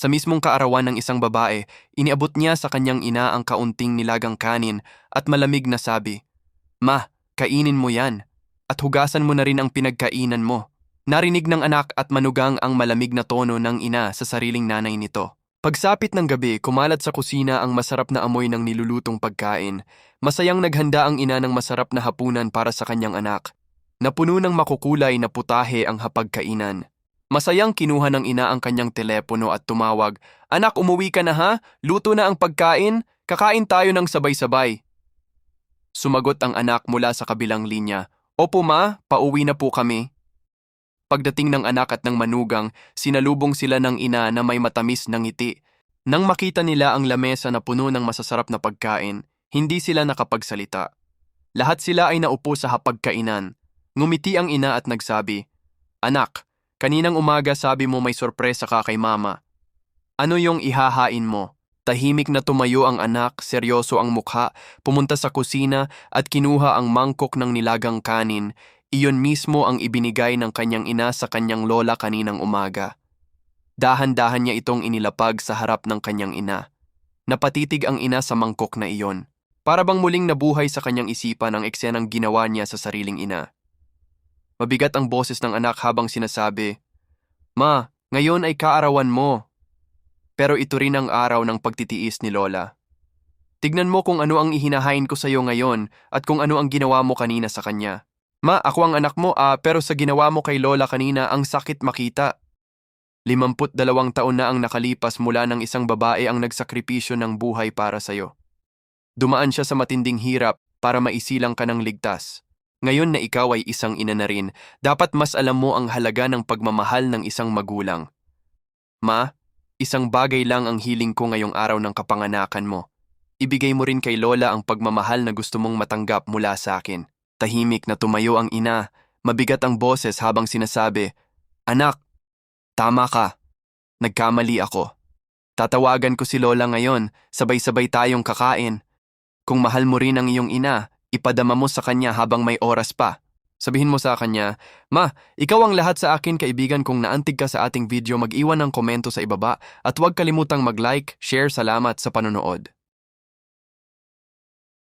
Sa mismong kaarawan ng isang babae, iniabot niya sa kanyang ina ang kaunting nilagang kanin at malamig na sabi, Ma, kainin mo yan. At hugasan mo na rin ang pinagkainan mo. Narinig ng anak at manugang ang malamig na tono ng ina sa sariling nanay nito. Pagsapit ng gabi, kumalat sa kusina ang masarap na amoy ng nilulutong pagkain. Masayang naghanda ang ina ng masarap na hapunan para sa kanyang anak. Napuno ng makukulay na putahe ang hapagkainan. Masayang kinuha ng ina ang kanyang telepono at tumawag, Anak, umuwi ka na ha? Luto na ang pagkain? Kakain tayo ng sabay-sabay. Sumagot ang anak mula sa kabilang linya, Opo ma, pauwi na po kami. Pagdating ng anak at ng manugang, sinalubong sila ng ina na may matamis ng ngiti. Nang makita nila ang lamesa na puno ng masasarap na pagkain, hindi sila nakapagsalita. Lahat sila ay naupo sa hapagkainan. Ngumiti ang ina at nagsabi, Anak, kaninang umaga sabi mo may sorpresa ka kay mama. Ano yung ihahain mo? Tahimik na tumayo ang anak, seryoso ang mukha, pumunta sa kusina at kinuha ang mangkok ng nilagang kanin. Iyon mismo ang ibinigay ng kanyang ina sa kanyang lola kaninang umaga. Dahan-dahan niya itong inilapag sa harap ng kanyang ina. Napatitig ang ina sa mangkok na iyon. Para bang muling nabuhay sa kanyang isipan ang eksenang ginawa niya sa sariling ina. Mabigat ang boses ng anak habang sinasabi, Ma, ngayon ay kaarawan mo. Pero ito rin ang araw ng pagtitiis ni Lola. Tignan mo kung ano ang ihinahain ko sa iyo ngayon at kung ano ang ginawa mo kanina sa kanya. Ma, ako ang anak mo ah, pero sa ginawa mo kay Lola kanina ang sakit makita. Limamput dalawang taon na ang nakalipas mula ng isang babae ang nagsakripisyo ng buhay para sa'yo. Dumaan siya sa matinding hirap para maisilang ka ng ligtas. Ngayon na ikaw ay isang ina na rin, dapat mas alam mo ang halaga ng pagmamahal ng isang magulang. Ma, isang bagay lang ang hiling ko ngayong araw ng kapanganakan mo. Ibigay mo rin kay Lola ang pagmamahal na gusto mong matanggap mula sa akin. Tahimik na tumayo ang ina, mabigat ang boses habang sinasabi, Anak, tama ka. Nagkamali ako. Tatawagan ko si Lola ngayon, sabay-sabay tayong kakain. Kung mahal mo rin ang iyong ina, ipadama mo sa kanya habang may oras pa. Sabihin mo sa kanya, Ma, ikaw ang lahat sa akin kaibigan kung naantig ka sa ating video mag-iwan ng komento sa ibaba at huwag kalimutang mag-like, share, salamat sa panonood.